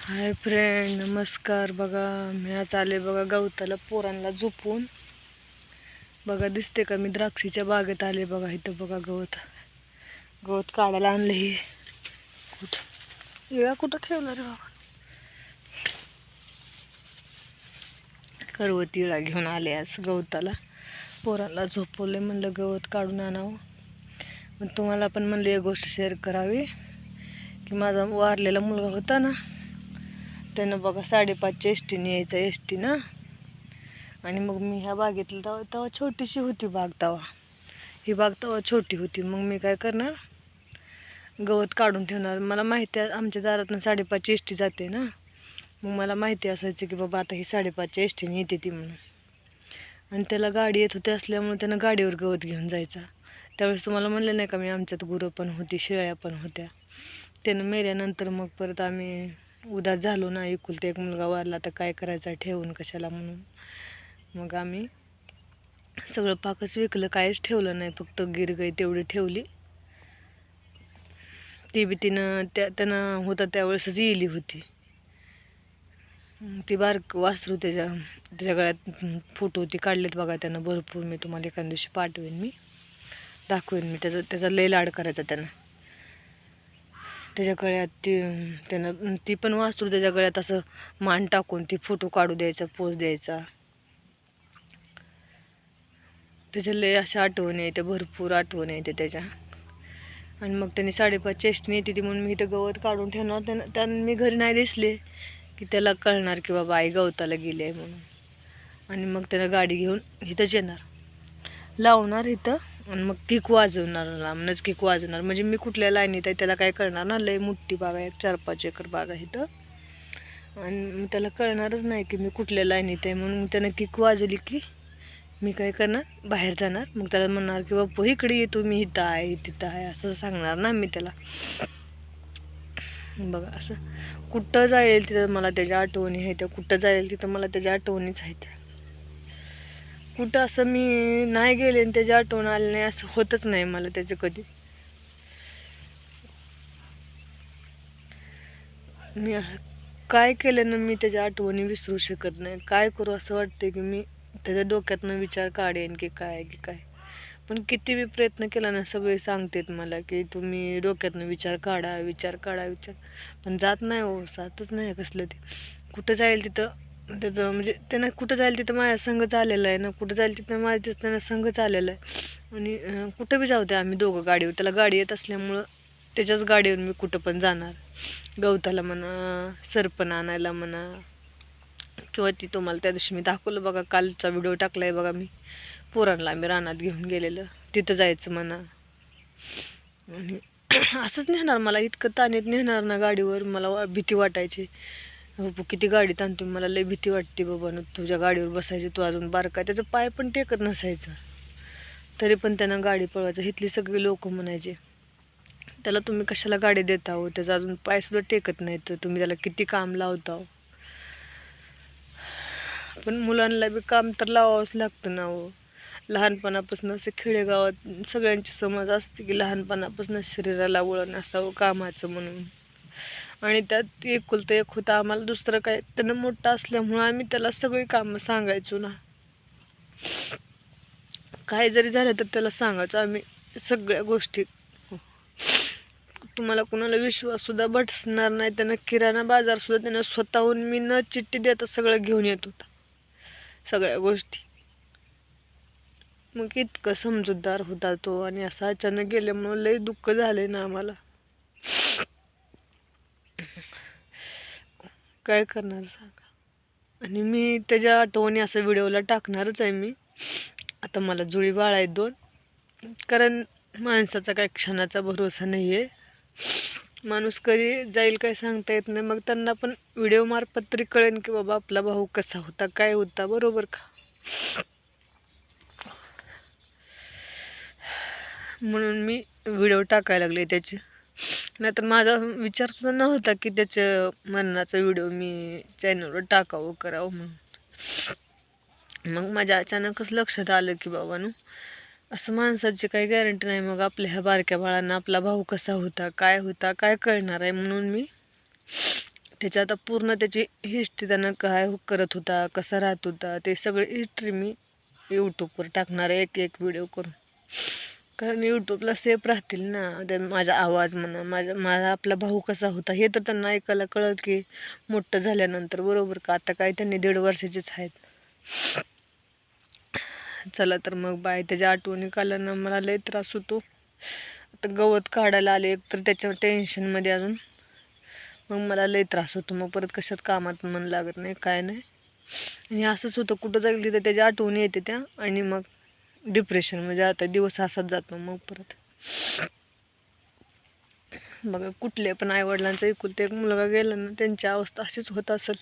Hi friend नमस्कार. बघा मी आज आले बघा गवताला पोरांना झोपून. बघा दिसते का मी द्राक्षीच्या बागेत आले बघा इथं बघा गवत. गवत काढायला आणलं हे. कुठं? इळा कुठं ठेवला रे बाबा? करवती इळा घेऊन आले आज गवताला. पोरांना झोपवले म्हणलं गवत काढून आणावं. मग तुम्हाला पण म्हणलं एक गोष्ट शेअर करावी की माझा वारलेला मुलगा होता ना त्यानं बघा साडेपाचच्या एस टीने यायचं एस टी ना? आणि मग मी ह्या बागेतलं तेव्हा तेव्हा छोटीशी होती बाग तेव्हा ही बाग तेव्हा छोटी होती. मग मी काय करणार? गवत काढून ठेवणार. मला माहिती आमच्या दारातनं साडेपाचची एस टी जाते ना? मग मला माहिती असायचं की बाबा आता ही साडेपाचच्या एस टीने येते ती म्हणून. आणि त्याला गाडी येत होते असल्यामुळे त्यानं गाडीवर गवत घेऊन जायचा. त्यावेळेस तुम्हाला म्हणलं नाही का मी आमच्यात गुरं पण होती शेळ्या पण होत्या. त्यानं मेल्यानंतर मग परत आम्ही उदास झालो ना एकुलते एक मुलगा वारला तर काय करायचा? ठेवून कशाला म्हणून? मग आम्ही सगळं पाकच विकलं काहीच ठेवलं नाही फक्त गिरगाई तेवढी ठेवली. ती बी तिनं त्या त्यानं होता त्यावेळेसच येली होती. ती बारक वासरू त्याच्या त्याच्या गळ्यात फोटो ती काढलेत बघा त्यानं भरपूर. मी तुम्हाला एखाद्या दिवशी पाठवेन मी दाखवेन मी. त्याचा त्याचा लय लाड करायचा त्यानं. त्याच्या गळ्यात ती त्यानं ती पण वासरू त्याच्या गळ्यात असं मान टाकून ती फोटो काढू द्यायचा पोज द्यायचा. त्याच्या लय अशा आठवणी येते भरपूर आठवणी येते त्याच्या. आणि मग त्यांनी साडेपाच चेष्टने येते ती म्हणून मी इथं गवत काढून ठेवणार त्यांना त्यांना मी घरी नाही दिसले की त्याला कळणार की बाबा आई गवताला गेली आहे म्हणून. आणि मग त्यानं गाडी घेऊन इथंच येणार. लावणार इथं. आणि मग किक वाजवणार लांबनच किक वाजवणार म्हणजे मी कुठल्या लाईनीत आहे त्याला काय कळणार ना लय मोठी बाग आहे चार पाच एकर बाग आहे इथं. आणि मग त्याला कळणारच नाही की मी कुठल्या लाईनीत आहे. म्हणून त्यानं किक वाजवली की मी काय करणार बाहेर जाणार. मग त्याला म्हणणार की बापू इकडे येतो मी इथं आहे तिथं आहे असं सांगणार ना मी त्याला. बघा असं कुठं जाईल तिथं मला त्याच्या आठवणी आहेत कुठं जाईल तिथं मला त्याच्या आठवणीच आहेत. कुठं असं मी नाही गेले आणि त्याची आठवण आली नाही असं होतच नाही मला त्याचं कधी. मी काय केलं ना मी त्याच्या आठवणी विसरू शकत नाही. काय करू असं वाटते की मी त्याच्या डोक्यातनं विचार काढेन की काय की काय. पण किती बी प्रयत्न केला ना सगळे सांगतात मला की तुम्ही डोक्यातनं विचार काढा विचार काढा विचार. पण जात नाही हो जातच नाही कसलं ते. कुठं जाईल तिथं? त्याचं म्हणजे त्यानं कुठं जाईल तिथं माझ्या संघ चाललेला आहे ना कुठं जाईल तिथं माझ्या त्यांना संघच आलेलं आहे. आणि कुठं बी जाऊ दे आम्ही दोघं गाडीवर. त्याला गाडी येत असल्यामुळं त्याच्याच गाडीवर मी कुठं पण जाणार. गवताला म्हणा सरपण आणायला म्हणा किंवा ती तुम्हाला त्या दिवशी मी दाखवलं बघा कालचा व्हिडिओ टाकला आहे बघा मी. पोरांना आम्ही रानात घेऊन गेलेलं. तिथं जायचं म्हणा. आणि असंच नेणार मला इतकं ताणीत नेणार ना गाडीवर मला वा- भीती वाटायची. बापू किती गाडीत आणतो मला लय भीती वाटते बाबा न तुझ्या गाडीवर बसायची तू अजून बारका त्याचं पाय पण टेकत नसायचं. तरी पण त्यांना गाडी पळवायचं. इथली सगळी लोक म्हणायचे त्याला तुम्ही कशाला गाडी देता हो त्याचा अजून पायसुद्धा टेकत नाही तर तुम्ही त्याला किती काम लावता हो? पण मुलांना बी काम तर लावावंच लागतं ना हो. लहानपणापासून असं खेडेगावात सगळ्यांची समज असते की लहानपणापासून शरीराला वळण असावं कामाचं म्हणून. आणि त्यात एकुलतं एक होता. आम्हाला दुसरं काय त्यानं मोठं असल्यामुळं आम्ही त्याला सगळी कामं सांगायचो ना. काय जरी झालं तर त्याला सांगायचो आम्ही सगळ्या गोष्टी. तुम्हाला कुणाला विश्वाससुद्धा बसणार नाही. त्यानं किराणा बाजारसुद्धा त्यानं स्वतःहून मी न चिठ्ठी देता सगळं घेऊन येत होता. सगळ्या गोष्टी. मग इतकं समजूतदार होता तो आणि असा अचानक गेल्यामुळं लय दुःख झाले ना आम्हाला. काय करणार सांगा. आणि मी त्याच्या आठवणी असं व्हिडिओला टाकणारच आहे मी. आता मला जुळी बाळ आहेत दोन. कारण माणसाचा काय क्षणाचा भरोसा नाही आहे माणूस कधी जाईल काय सांगता येत नाही. मग त्यांना पण व्हिडिओमार्फत तरी कळेन की बाबा आपला भाऊ कसा होता काय होता बरोबर का? म्हणून मी व्हिडिओ टाकायला लागले त्याचे. नाहीतर माझा विचारसुद्धा नव्हता की त्याचं मरणाचा व्हिडिओ मी चॅनलवर टाकावं करावं म्हणून. मग माझ्या अचानकच लक्षात आलं की बाबांनो असं माणसाची काही गॅरंटी नाही. मग आपल्या ह्या बारक्या बाळांना आपला भाऊ कसा होता काय होता काय कळणार आहे म्हणून मी त्याच्या आता पूर्ण त्याची हिस्ट्री त्यानं काय करत होता कसा राहत होता ते सगळे हिस्ट्री मी यूट्यूबवर टाकणार आहे एक एक व्हिडिओ करून. कारण यूट्यूबला सेफ राहतील ना. ते माझा आवाज म्हणा माझा माझा आपला भाऊ कसा होता हे तर त्यांना ऐकायला कळलं की मोठं झाल्यानंतर. बरोबर का? आता काय त्यांनी दीड वर्षाचेच आहेत. चला तर मग बाय. त्याच्या आठवणी काल्यानं मला लय त्रास होतो. आता गवत काढायला आले तर त्याच्या टेन्शनमध्ये अजून. मग मला लय त्रास होतो. मग परत कशात कामात मन लागत नाही काय नाही. आणि असंच होतं कुठं जाईल तिथे त्याच्या आठवणी येते त्या. आणि मग डिप्रेशन म्हणजे आता दिवस असाच जातो मग परत. बघा कुठले पण आईवडिलांचा एकुलते एक मुलगा गेला ना त्यांची अवस्था अशीच होत असेल.